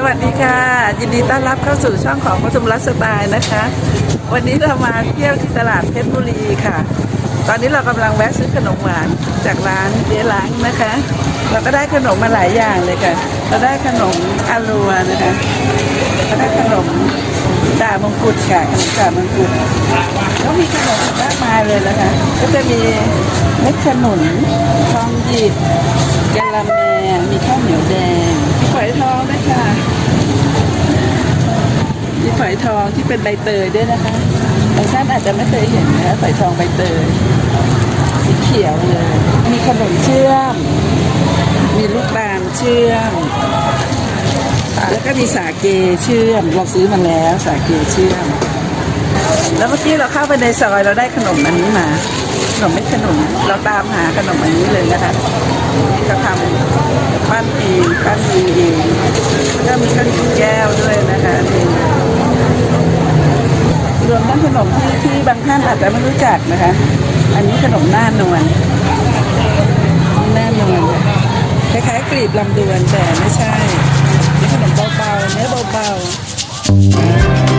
สวัสดีค่ะ ยินดีต้อนรับเข้าสู่ช่องของมัทุมรัสสไตล์นะคะ วันนี้เรามาเที่ยวที่ตลาดเพชรบุรีค่ะ ตอนนี้เรากำลังแวะซื้อขนมหวานจากร้านเจ๊ล้างนะคะ เราก็ได้ขนมมาหลายอย่างเลยค่ะ เราได้ขนมอารัวนะคะเราได้ขนมจ่ามงกุฎค่ะขนมจ่ามงกุฎแล้วมีขนมมากมายเลยนะคะ ก็จะมีเม็ดขนุนทองหยิบกะละแม ทองที่เป็นใบเตยด้วยนะคะบางท่านอาจจะไม่เคยเห็นนะฝอยทองใบเตยสีเขียวเลยมีขนมเชื่อม มีลูกตาลเชื่อม แล้วก็มีสาเกเชื่อม เราซื้อมาแล้วสาเกเชื่อม แล้วเมื่อกี้เราเข้าไปในซอยเราได้ขนมอันนี้มา ขนมไม่ขนม เราตามหาขนมอันนี้เลยนะคะก็ทำปั้นเองปั้นเองเองแล้วก็มีขนมแก้วด้วยนะคะ รวมทั้งขนมที่ที่บางท่านอาจจะไม่รู้จักนะคะ อันนี้ขนมหน้านวลหน้านวลคล้ายๆกลีบลำดวนแต่ไม่ใช่นี่ขนมเบาๆเนื้อเบาๆ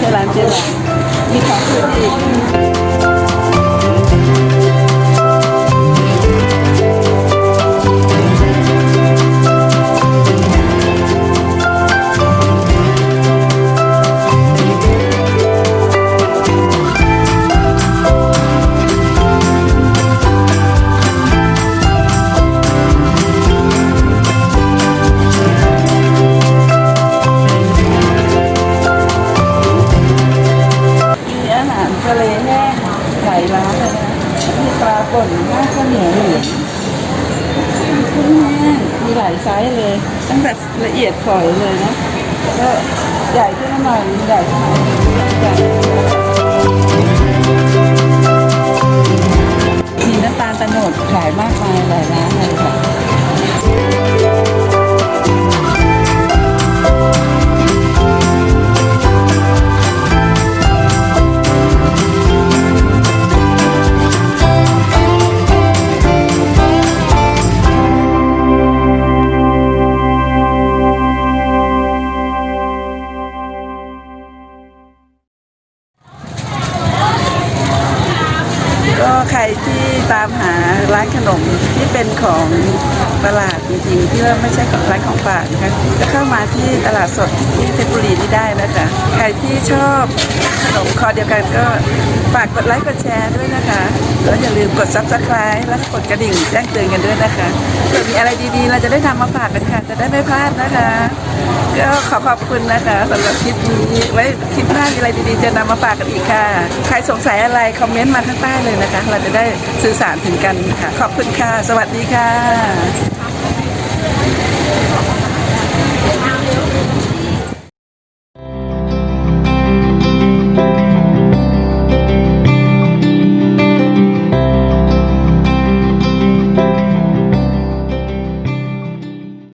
ชื่อแล้วไม่ในข้ากข้าวเหนียวเหลืองกุ้งแห้งมีหลายไซส์เลย ตั้งแต่ละเอียดฝอยเลยนะ ก็ใหญ่ขึ้นมาหน่อยใหญ่ขึ้นมาใหญ่ ใครที่ตามหาร้านขนมที่เป็นของตลาดจริงๆที่ว่าไม่ใช่ของร้านของฝากนะคะก็เข้ามาที่ตลาดสดที่เพชรบุรีนี่ได้นะคะใครที่ชอบขนมคอเดียวกันก็ฝากกดไลค์กดแชร์ด้วยนะคะแล้วอย่าลืมกดซับสไคร b e และกดกระดิ่งแจ้งเตือนกันด้วยนะคะเผื่อมีอะไรดีๆ เราจะได้นำมาฝากกันค่ะ จะได้ไม่พลาดนะคะก็ขอขอบคุณนะคะสำหรับคลิปนี้ไว้คลิปหน้ามีอะไรดีๆ จะนำมาฝากกันอีกค่ะ ใครสงสัยอะไรคอมเมนต์มาข้างใต้เลยนะคะเราจะได้สื่อสารถึงกันค่ะ ขอบคุณค่ะ สวัสดีค่ะ